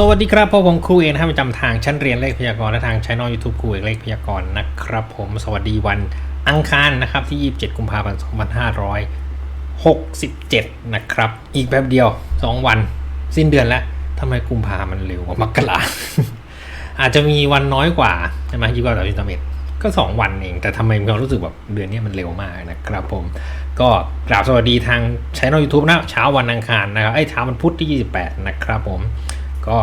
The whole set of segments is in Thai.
สวัสดีครับพบผมครูเอกนะครับประจำทางชั้นเรียนเลขพยากรณ์และทางช่องยูทูบครูเอกเลขพยากรณ์นะครับ ผมสวัสดีวันอังคารนะครับที่ 27 กุมภาพันธ์ 2567 นะครับ อีกแป๊บเดียว 2 วัน สิ้นเดือนแล้วทำไมกุมภามันเร็วกว่ามกราอาจจะมีวันน้อยกว่าใช่ไหมยี่สิบเก้าต่อยี่สิบเอ็ดก็ 2 วันเอง แต่ทำไมมีควารู้สึกแบบเดือนนี้มันเร็วมากนะครับผม ก็กราบสวัสดีทางช่องยูทูบนะเช้าวันอังคารนะครับไอ้เช้าวันพุธที่ 28 นะครับผม ก็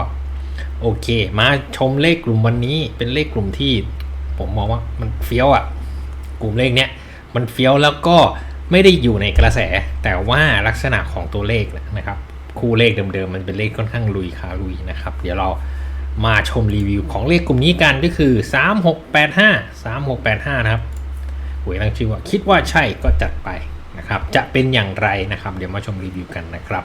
โอเค มาชมเลขกลุ่มวันนี้เป็นเลขกลุ่มที่ ผมมองว่ามันเฟี้ยวอะ่ะ กลุ่มเลขเนี้ยมันเฟี้ยวแล้วก็ไม่ได้อยู่ในกระแส แต่ว่าลักษณะของตัวเลขนะครับ คู่เลขเดิมๆมันเป็นเลขค่อนข้างลุยขาลุยนะครับ เดี๋ยวเรามาชมรีวิวของเลขกลุ่มนี้กันก็คือ 3685 3685 นะครับหวยตั้งชื่อว่าคิดว่าใช่ก็จัดไปนะครับ จะเป็นอย่างไรนะครับ เดี๋ยวมาชมรีวิวกันนะครับ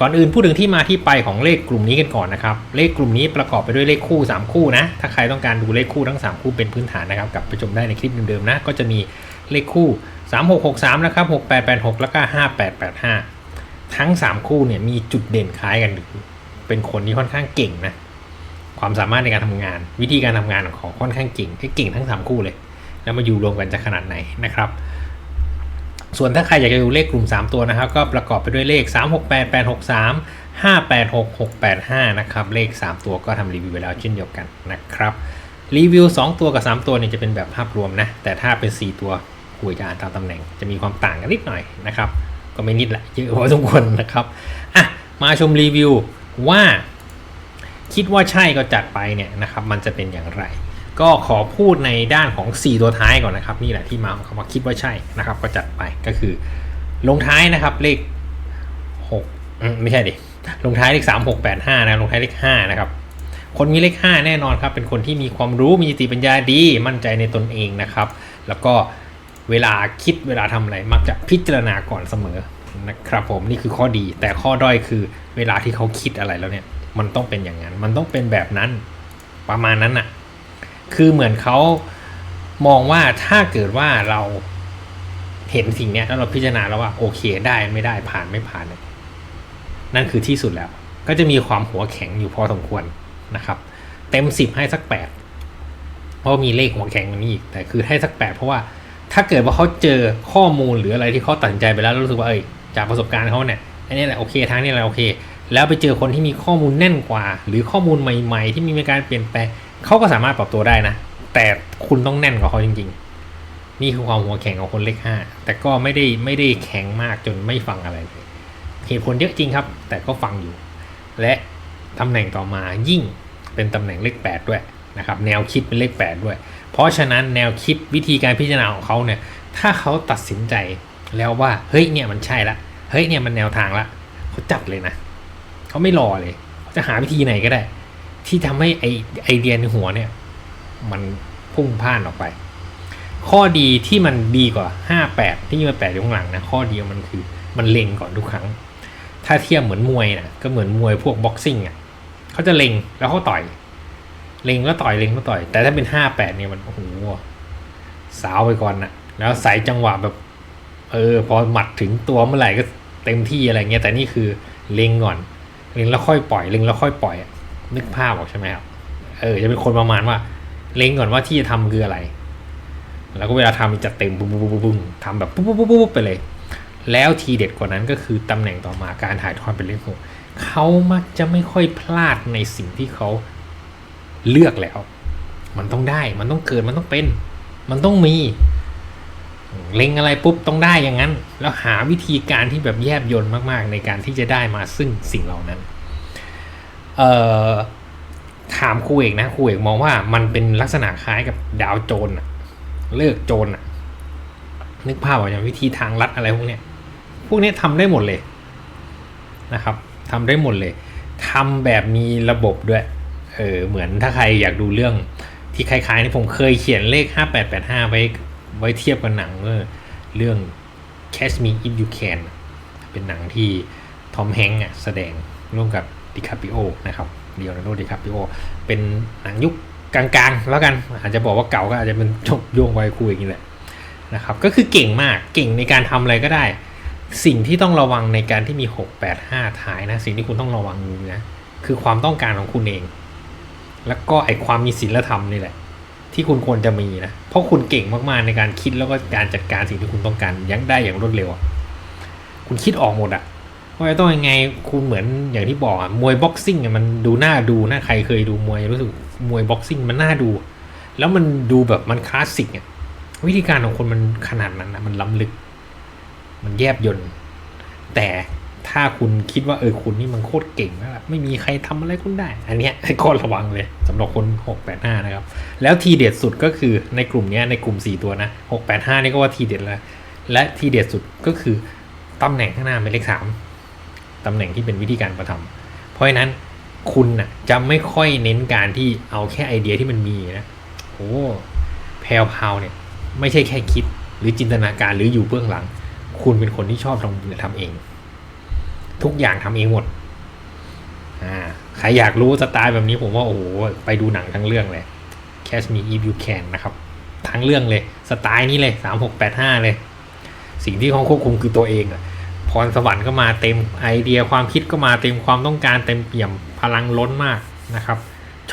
ก่อนอื่นพูดถึงที่มาที่ไปของเลขกลุ่มนี้กันก่อนนะครับ เลขกลุ่มนี้ประกอบไปด้วยเลขคู่ 3 คู่นะ ถ้าใครต้องการดูเลขคู่ทั้ง 3 คู่เป็นพื้นฐานนะครับกลับไปชมได้ในคลิปเดิมๆนะ ก็จะมีเลขคู่ 3663นะครับ6886 แล้วก็ 5885 ทั้ง 3 คู่เนี่ยมีจุดเด่นคล้ายกันเป็นคนที่ค่อนข้างเก่งนะ ความสามารถในการทำงาน วิธีการทำงานของค่อนข้างเก่งให้เก่งทั้ง 3 คู่เลย แล้วมาอยู่รวมกันจะขนาดไหนนะครับ ส่วนถ้าใครอยากจะดูเลขกลุ่ม 3 ตัวนะครับ ก็ประกอบไปด้วยเลข 3 6 8 8 6 3 5 8 6 6 8 5 นะครับ เลข 3 ตัวก็ทำรีวิวไปแล้วเช่นเดียวกันนะครับ รีวิว 2 ตัวกับ 3 ตัวเนี่ยจะเป็นแบบภาพรวมนะ แต่ถ้าเป็น 4 ตัวคุยจะอ่านตามตำแหน่ง จะมีความต่างกันนิดหน่อยนะครับ ก็ไม่นิดแหละเยอะพอสมควรนะครับอะมาชมรีวิวว่า คิดว่าใช่ก็จัดไปเนี่ยนะครับ มันจะเป็นอย่างไร ก็ขอพูดในด้านของ 4 ตัวท้ายก่อนนะครับ นี่แหละที่มาของคำว่าคิดว่าใช่นะครับ ก็จัดไปก็คือ ลงท้ายนะครับเลข6ไม่ใช่ดิลงท้ายเลข 3 6 8 5 นะลงท้ายเลข5นะครับคนมีเลข 5 แน่นอนครับ เป็นคนที่มีความรู้มีสติปัญญาดีมั่นใจในตนเองนะครับ แล้วก็เวลาคิดเวลาทำอะไรมักจะพิจารณาก่อนเสมอนะครับผมนี่คือข้อดีแต่ข้อด้อยคือเวลาที่เขาคิดอะไรแล้วเนี่ย มันต้องเป็นอย่างนั้น มันต้องเป็นแบบนั้นประมาณนั้นน่ะ คือเหมือนเขามองว่าถ้าเกิดว่าเราเห็นสิ่งเนี้ยแล้วเราพิจารณาแล้วว่าโอเคได้ไม่ได้ผ่านไม่ผ่านนั่นคือที่สุดแล้ว ก็จะมีความหัวแข็งอยู่พอสมควรนะครับ เต็มสิบให้สักแปดเพราะมีเลขหัวแข็งตรงนี้อีกแต่คือให้สักแปดเพราะว่าถ้าเกิดว่าเขาเจอข้อมูลหรืออะไรที่เขาตัดสินใจไปแล้วแล้วรู้สึกว่าเอ้ยจากประสบการณ์เขาเนี่ยอันนี้แหละโอเคทางนี้แหละโอเค แล้วไปเจอคนที่มีข้อมูลแน่นกว่า หรือข้อมูลใหม่ ๆ ที่มีการเปลี่ยนแปลง เขาก็สามารถปรับตัวได้นะ แต่คุณต้องแน่นกว่าเขาจริง ๆ นี่คือความหัวแข็งของคนเลขห้าแต่ก็ไม่ได้ไม่ได้แข็งมากจนไม่ฟังอะไรเลยเหตุผลเยอะจริงครับ แต่ก็ฟังอยู่ และตำแหน่งต่อมายิ่งเป็นตำแหน่งเลข 8 ด้วยนะครับแนวคิดเป็นเลข 8 ด้วย เพราะฉะนั้นแนวคิดวิธีการพิจารณาของเขาเนี่ยถ้าเขาตัดสินใจแล้วว่าเฮ้ยเนี่ยมันใช่ละเฮ้ยเนี่ยมันแนวทางละเขาจัดเลยนะเขาไม่รอเลยเขาจะหาวิธีไหนก็ได้ ที่ทำให้ไอไอเดียในหัวเนี่ย มันพุ่งพ่านออกไป ข้อดีที่มันดีกว่า 58 ที่มันแปดอยู่ข้างหลังนะ ข้อเดียวมันคือมันเล็งก่อนทุกครั้ง ถ้าเทียบเหมือนมวยนะก็เหมือนมวยพวกบ็อกซิ่งอะเขาจะเล็งแล้วเขาต่อย เล็งแล้วต่อยเล็งแล้วต่อย แต่ถ้าเป็น 58 เนี่ยมันโอ้โหสาวไปก่อนนะแล้วใส่จังหวะแบบ เออ พอหมัดถึงตัวเมื่อไหร่ก็เต็มที่อะไรเงี้ยแต่นี่คือเล็งก่อนเล็งแล้วค่อยปล่อยเล็งแล้วค่อยปล่อยอะ นึกภาพออกใช่ไหมครับเออจะเป็นคนประมาณว่า เล็งก่อนว่าที่จะทำคืออะไร แล้วก็เวลาทำจะเต็มปุ๊บปุ๊บปุ๊บปุ๊บทำแบบปุ๊บปุ๊บปุ๊บปุ๊บไปเลย แล้วทีเด็ดกว่านั้นก็คือตำแหน่งต่อมาการถ่ายทอดเป็นเลขหกเขามักจะไม่ค่อยพลาดในสิ่งที่เขาเลือกแล้ว มันต้องได้ มันต้องเกิด มันต้องเป็น มันต้องมี เล็งอะไรปุ๊บต้องได้อย่างนั้น แล้วหาวิธีการที่แบบแยบยนต์มากๆ ในการที่จะได้มาซึ่งสิ่งเหล่านั้น ถามครูเอกนะครูเอกมองว่ามันเป็นลักษณะคล้ายกับดาวโจรอะเลิกโจรอะนึกภาพออกอย่างวิธีทางลัดอะไรพวกเนี้ยพวกนี้ทำได้หมดเลยนะครับทำได้หมดเลยทำแบบมีระบบด้วย เออเหมือนถ้าใครอยากดูเรื่องที่คล้ายๆนี่ผมเคยเขียนเลข 5885 ไว้ไว้เทียบกับหนังเรื่อง Catch Me If You Can เป็นหนังที่ทอมแฮงค์แสดงร่วมกับ ดิคาปิโอนะครับเดียวนาโดดิคาปิโอเป็นหนังยุคกลางๆ แล้วกันอาจจะบอกว่าเก่าก็อาจจะเป็นจบโยงไวคุยอย่างนี้แหละนะครับก็คือเก่งมากเก่งในการทำอะไรก็ได้ สิ่งที่ต้องระวังในการที่มี 6 8 5ท้ายนะ สิ่งที่คุณต้องระวังนะคือความต้องการของคุณเอง แล้วก็ไอความมีศีลธรรมนี่แหละ ที่คุณควรจะมีนะ เพราะคุณเก่งมากๆในการคิดแล้วก็การจัดการสิ่งที่คุณต้องการยังได้อย่างรวดเร็ว คุณคิดออกหมดอะ ว่าจะต้องยังไงคุณเหมือนอย่างที่บอกอะมวยบ็อกซิ่งอะมันดูน่าดูนะใครเคยดูมวยรู้สึกมวยบ็อกซิ่งมันน่าดู แล้วมันดูแบบมันคลาสสิกอะวิธีการของคนมันขนาดนั้นนะมันล้ำลึก มันแยบยนต์แต่ถ้าคุณคิดว่าเออคุณนี่มันโคตรเก่งแล้วไม่มีใครทำอะไรคุณได้ อันเนี้ยก็ระวังเลยสำหรับคน 685 นะครับ แล้วทีเด็ดสุดก็คือในกลุ่มเนี้ยในกลุ่ม 4 ตัวนะ 685 นี่ก็ว่าทีเด็ดแล้ว และทีเด็ดสุดก็คือตำแหน่งข้างหน้าเป็นเลข3 ตำแหน่งที่เป็นวิธีการประทำเพราะฉะนั้นคุณน่ะจะไม่ค่อยเน้นการที่เอาแค่ไอเดียที่มันมีนะโอ้แพลวพาวเนี่ยไม่ใช่แค่คิดหรือจินตนาการหรืออยู่เบื้องหลัง คุณเป็นคนที่ชอบลงมือทำเอง ทุกอย่างทำเองหมดอ่าใครอยากรู้สไตล์แบบนี้ผมว่าโอ้โหไปดูหนังทั้งเรื่องเลย Catch Me If You Can นะครับ ทั้งเรื่องเลย สไตล์นี้เลย 3685 เลย สิ่งที่เขาควบคุมคือตัวเองอะ รสวรรค์ก็มาเต็มไอเดียความคิดก็มาเต็มความต้องการเต็มเปี่ยมพลังล้นมากนะครับ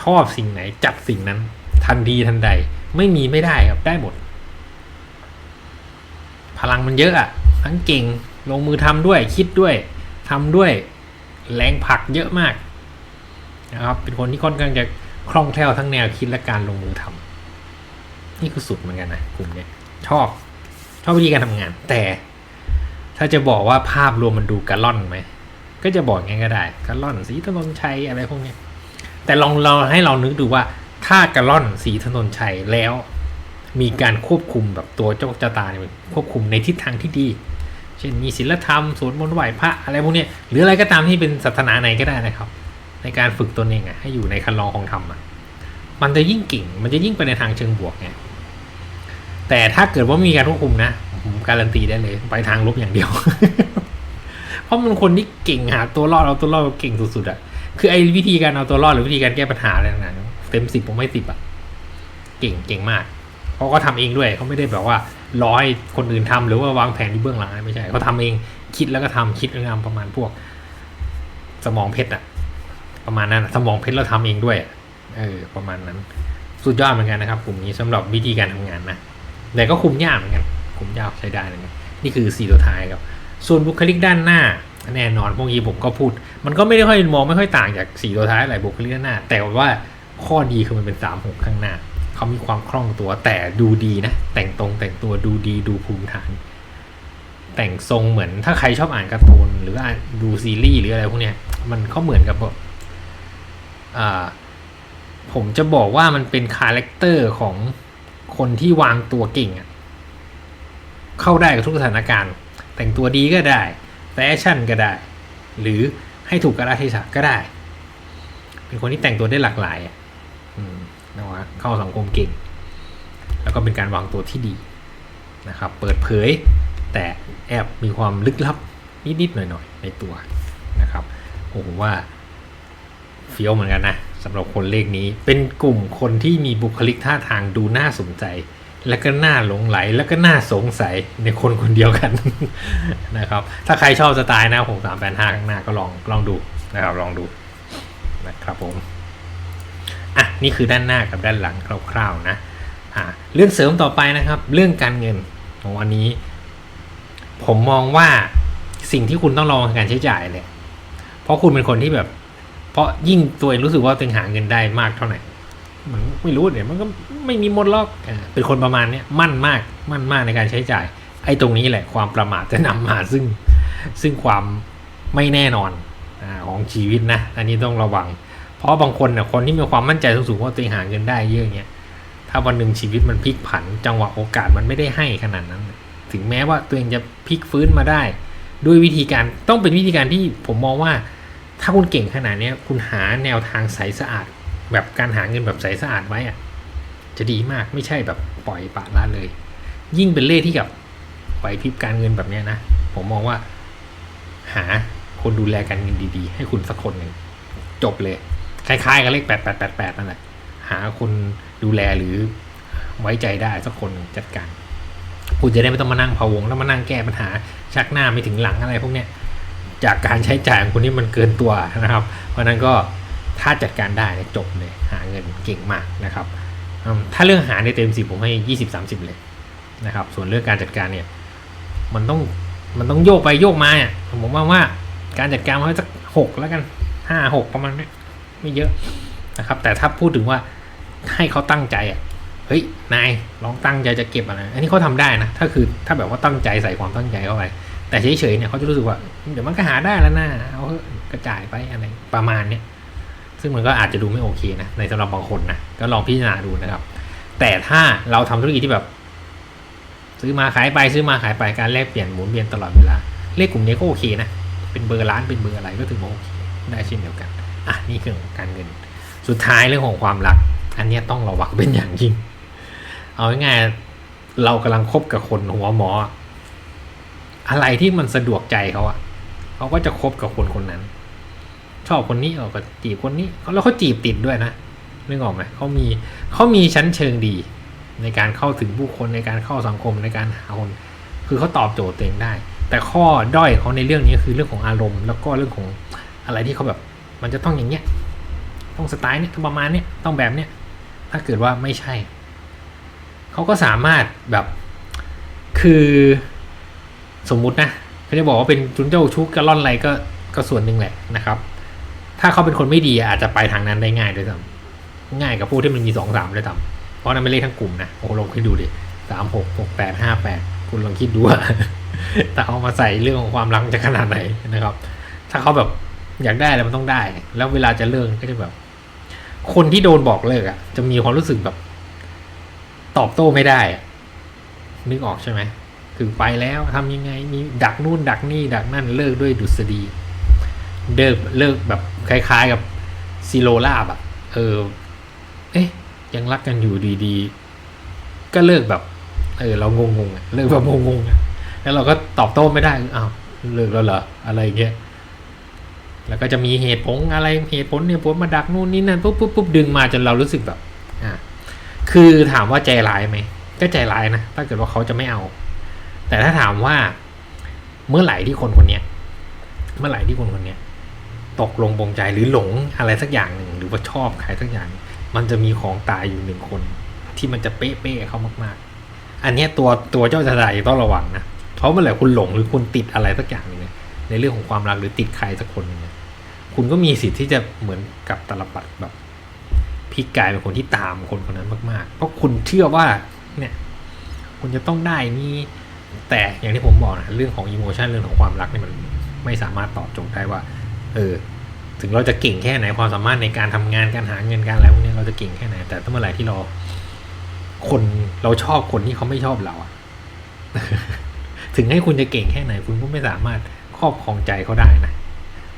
ชอบสิ่งไหนจัดสิ่งนั้น ทันทีทันใด ไม่มีไม่ได้ครับได้หมด พลังมันเยอะอะทั้งเก่งลงมือทำด้วยคิดด้วยทำด้วยแรงผลักเยอะมากนะครับเป็นคนที่ค่อนข้างจะคล่องแคล่วทั้งแนวคิดและการลงมือทำนี่คือสุดเหมือนกันนะกลุ่มเนี้ยชอบ ชอบวิธีการทำงาน แต่ ถ้าจะบอกว่าภาพรวมมันดูกระล่อนไหม ก็จะบอกงั้นก็ได้กระล่อนสีถนนชัยอะไรพวกนี้ แต่ลองเราให้เรานึกดูว่าถ้ากระล่อนสีถนนชัยแล้ว มีการควบคุมแบบตัวเจ้าจาตาเนี่ยควบคุมในทิศทางที่ดี เช่นมีศีลธรรมสวดมนต์ไหว้พระอะไรพวกนี้หรืออะไรก็ตามที่เป็นศาสนาไหนก็ได้นะครับ ในการฝึกตนเองอะให้อยู่ในคันลองของธรรมอะมันจะยิ่งเก่ง มันจะยิ่งไปในทางเชิงบวกไงแต่ถ้าเกิดว่ามีการควบคุมนะ ผมการันตีได้เลย ไปทางลบอย่างเดียว เพราะมันคนที่เก่งหาตัวรอดเอาตัวรอดเก่งสุดๆอะคือไอ้วิธีการเอาตัวรอดหรือวิธีการแก้ปัญหาอะไรต่างๆเต็มสิบผมไม่สิบอะเก่งเก่งมากเพราก็ทำเองด้วยเขาไม่ได้แบบว่าร้อยคนอื่นทำหรือว่าวางแผนที่เบื้องหลังไม่ใช่เขาทำเองคิดแล้วก็ทำคิดแล้วทำประมาณพวก สมองเพชรอะประมาณนั้นสมองเพชรเราทำเองด้วยเออประมาณนั้น สุดยอดเหมือนกันนะครับกลุ่มนี้สำหรับวิธีการทำงานนะแต่ก็คุมยากเหมือนกัน คุมยากใช้ได้เหมือนกันนี่คือสี่ตัวท้ายครับ ส่วนบุคลิกด้านหน้าแน่นอนพวกนี้ผมก็พูด มันก็ไม่ได้ค่อยมองไม่ค่อยต่างจากสี่ตัวท้ายอะไรบุคลิกด้านหน้า แต่ว่าข้อดีคือมันเป็นสามหกข้างหน้า เขามีความคล่องตัวแต่ดูดีนะ แต่งตรงแต่งตัวดูดีดูภูมิฐาน แต่งทรงเหมือนถ้าใครชอบอ่านการ์ตูนหรืออ่านดูซีรีส์หรืออะไรพวกเนี้ยมันเขาเหมือนกับแบบอ่าผมจะบอกว่ามันเป็นคาแรคเตอร์ของคนที่วางตัวเก่งอะ เข้าได้กับทุกสถานการณ์ แต่งตัวดีก็ได้แฟชั่นก็ได้ หรือให้ถูกกาลเทศะก็ได้ เป็นคนที่แต่งตัวได้หลากหลายนะว่าเข้าสังคมเก่ง แล้วก็เป็นการวางตัวที่ดีนะครับ เปิดเผยแต่แอบมีความลึกลับนิดๆหน่อยๆในตัวนะครับโอ้ผมว่าเฟี้ยวเหมือนกันนะสำหรับคนเลขนี้เป็นกลุ่มคนที่มีบุคลิกท่าทางดูน่าสนใจ แล้วก็น่าหลงไหลแล้วก็น่าสงสัยในคนคนเดียวกันนะครับ ถ้าใครชอบสไตล์นะผมสามแปดห้าข้างหน้าก็ลองลองดูนะครับลองดูนะครับผมอะนี่คือด้านหน้ากับด้านหลังคร่าวๆนะอ่าเรื่องเสริมต่อไปนะครับ เรื่องการเงินของวันนี้ ผมมองว่าสิ่งที่คุณต้องระวังการใช้จ่ายเลย เพราะคุณเป็นคนที่แบบ เพราะยิ่งตัวเองรู้สึกว่าตัวเองหาเงินได้มากเท่าไหร่ มันไม่รู้เนี่ยมันก็ไม่มีมดหรอกเป็นคนประมาณเนี้ยมั่นมากมั่นมากในการใช้จ่าย ไอ้ตรงนี้แหละความประมาทจะนำมาซึ่งซึ่งความไม่แน่นอนอของชีวิตนะ อันนี้ต้องระวัง เพราะบางคนเนี่ยคนที่มีความมั่นใจสูงๆว่าตัวเองหาเงินได้เยอะเงี้ยถ้าวันหนึ่งชีวิตมันพลิกผัน จังหวะโอกาสมันไม่ได้ให้ขนาดนั้น ถึงแม้ว่าตัวเองจะพลิกฟื้นมาได้ ด้วยวิธีการต้องเป็นวิธีการที่ผมมองว่า ถ้าคุณเก่งขนาดนี้คุณหาแนวทางใสสะอาด แบบการหาเงินแบบใสสะอาดไว้อะจะดีมากไม่ใช่แบบปล่อยปะละเลย ยิ่งเป็นเลขที่กับไหวพริบการเงินแบบเนี้ยนะ ผมมองว่า หาคนดูแลการเงินดีๆ ให้คุณสักคนหนึ่งจบเลย คล้ายๆกับเลขแปดแปดแปดแปดนั่นแหละหาคนดูแลหรือไว้ใจได้สักคนจัดการคุณจะได้ไม่ต้องมานั่งพะวง แล้วมานั่งแก้ปัญหาชักหน้าไม่ถึงหลังอะไรพวกเนี้ยจากการใช้จ่ายของคุณที่มันเกินตัวนะครับ เพราะนั้นก็ ถ้าจัดการได้จบเลยหาเงินเก่งมากนะครับ ถ้าเรื่องหาในเต็มสิบผมให้ยี่สิบสามสิบเลยนะครับ ส่วนเรื่องการจัดการเนี่ยมันต้องมันต้องโยกไปโยกมาอะผมว่าว่าการจัดการมันให้สักหกแล้วกันห้าหกประมาณนี้ไม่เยอะนะครับ แต่ถ้าพูดถึงว่าให้เขาตั้งใจอะเฮ้ยนายลองตั้งใจจะเก็บอะไรอันนี้เขาทำได้นะถ้าคือถ้าแบบว่าตั้งใจใส่ความตั้งใจเข้าไปแต่เฉยๆเนี่ยเขาจะรู้สึกว่า เดี๋ยวมันก็หาได้แล้วนะเอากระจายไปอะไรประมาณเนี้ย ซึ่งมันก็อาจจะดูไม่โอเคนะในสำหรับบางคนนะก็ลองพิจารณาดูนะครับ แต่ถ้าเราทำธุรกิจที่แบบ ซื้อมาขายไปซื้อมาขายไปการแลกเปลี่ยนหมุนเวียนตลอดเวลาเลขกลุ่มนี้ก็โอเคนะเป็นเบอร์ร้านเป็นเบอร์อะไรก็ถือว่าโอเคได้เช่นเดียวกันอะนี่คือของการเงิน สุดท้ายเรื่องของความรัก อันนี้ต้องระวังเป็นอย่างยิ่ง เอาง่ายๆเรากำลังคบกับคนหัวหมอ อะไรที่มันสะดวกใจเขาอะเขาก็จะคบกับคนคนนั้น ชอบคนนี้ออก็จีบคนนี้แล้วเขาจีบติดด้วยนะนึกออกไหมเขามีเขามีชั้นเชิงดี ในการเข้าถึงผู้คนในการเข้าสังคมในการหาคน คือเขาตอบโจทย์ตัวเองได้ แต่ข้อด้อยเขาในเรื่องนี้คือเรื่องของอารมณ์ แล้วก็เรื่องของอะไรที่เขาแบบ มันจะต้องอย่างเงี้ยต้องสไตล์เนี้ยต้องประมาณเนี้ยต้องแบบเนี้ยถ้าเกิดว่าไม่ใช่เขาก็สามารถแบบคือสมมุตินะเขาจะบอกว่าเป็นจุนเจ้าชุกกระล่อนอะไรก็ก็ส่วนหนึ่งแหละนะครับ ถ้าเขาเป็นคนไม่ดีอาจจะไปทางนั้นได้ง่ายด้วยซ้ำง่ายกับพวกที่มันมีสองสามด้วยซ้ำเพราะนั้นไม่เลขทั้งกลุ่มนะโอ้ลองคิดดูดิสามหกหกแปดห้าแปดคุณลองคิดดูว่าแต่เอามาใส่เรื่องของความรักจะขนาดไหนนะครับ ถ้าเขาแบบอยากได้อะไรมันต้องได้ แล้วเวลาจะเลิกก็จะแบบ คนที่โดนบอกเลิกอะ จะมีความรู้สึกแบบ ตอบโต้ไม่ได้นึกออกใช่ไหมคือไปแล้วทำยังไงมีดักนู่นดักนี่ดักนั่นเลิกด้วยดุษฎี เดิกเลิกแบบคล้ายๆกับซีโรลาบอะเออ เอ๊ะยังรักกันอยู่ดีๆ ก็เลิกแบบ เออ เรางงๆอะเลิกแบบงงๆแล้วเราก็ตอบโต้ไม่ได้อ้าวเลิกแล้วเหรออะไรเงี้ยแล้วก็จะมีเหตุผลอะไรเหตุผลเนี่ยผลมาดักนู่นนี่นั่นปุ๊บปุ๊บปุ๊บดึงมาจนเรารู้สึกแบบ อ่าคือถามว่าใจร้ายไหมก็ใจร้ายนะถ้าเกิดว่าเขาจะไม่เอา แต่ถ้าถามว่าเมื่อไหร่ที่คนคนเนี้ย เมื่อไหร่ที่คนคนเนี้ย ตกลงปรงใจหรือหลงอะไรสักอย่างหนึ่งหรือว่าชอบใครสักอย่าง มันจะมีของตายอยู่หนึ่งคน ที่มันจะเป๊ะๆเขามากๆ อันนี้ตัวตัวเจ้าชะตาต้องระวังนะเพราะเมื่อไหร่คุณหลงหรือคุณติดอะไรสักอย่างหนึ่งเนี่ยในเรื่องของความรักหรือติดใครสักคนหนึงเนี่ยคุณก็มีสิทธิ์ที่จะเหมือนกับตลปัดแบบพลิกกลายเป็นคนที่ตามคนคนนั้นมาก ๆ เพราะคุณเชื่อว่าเนี่ยคุณจะต้องได้นี่แต่อย่างที่ผมบอกนะเรื่องของอิโมชันเรื่องของความรักนี่มันไม่สามารถตอบโจทย์ได้ว่า เออ ถึงเราจะเก่งแค่ไหนความสามารถในการทำงานการหาเงินการอะไรพวกนี้เราจะเก่งแค่ไหน แต่ถ้าเมื่อไหร่ที่เรา คนเราชอบคนที่เขาไม่ชอบเราอะถึงให้คุณจะเก่งแค่ไหน คุณก็ไม่สามารถครอบครองใจเขาได้นะ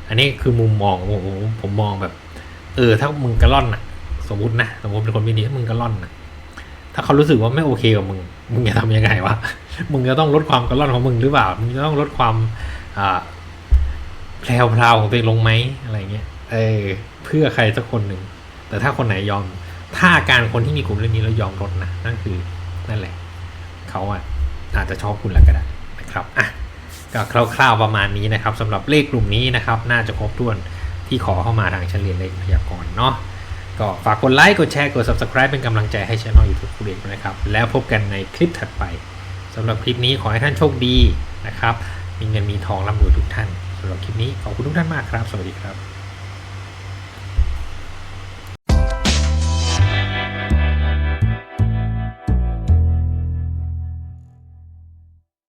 อันนี้คือมุมมองผมผมมองแบบ เออ ถ้ามึงกระล่อนนะสมมตินะสมมติเป็นคนไม่ดีถ้ามึงกระล่อนนะถ้าเขารู้สึกว่าไม่โอเคกับมึง มึงจะทำยังไงวะ มึงจะต้องลดความกระล่อนของมึงหรือเปล่า มึงจะต้องลดความอ่า แพรวพราวของตัวเองลงไหมอะไรเงี้ยเออเพื่อใครสักคนหนึ่ง แต่ถ้าคนไหนยอม ถ้าการคนที่มีกลุ่มเรื่องนี้แล้วยอมลดนะนั่นคือนั่นแหละ เขาอะอาจจะชอบคุณแล้วก็ได้นะครับอะก็คร่าวๆประมาณนี้นะครับสำหรับเลขกลุ่มนี้นะครับ น่าจะครบถ้วนที่ขอเข้ามาทางชั้นเรียนเลขพยากรณ์เนาะก็ฝากกดไลค์กดแชร์กด subscribe เป็นกำลังใจให้ช่อง YouTube คูเด็กด้วยนะครับ แล้วพบกันในคลิปถัดไปสำหรับคลิปนี้ขอให้ท่านโชคดีนะครับ มีเงินมีทองร่ำรวยทุกท่าน สำหรับคลิปนี้ขอบคุณทุกท่านมากครับ สวัสดีครับ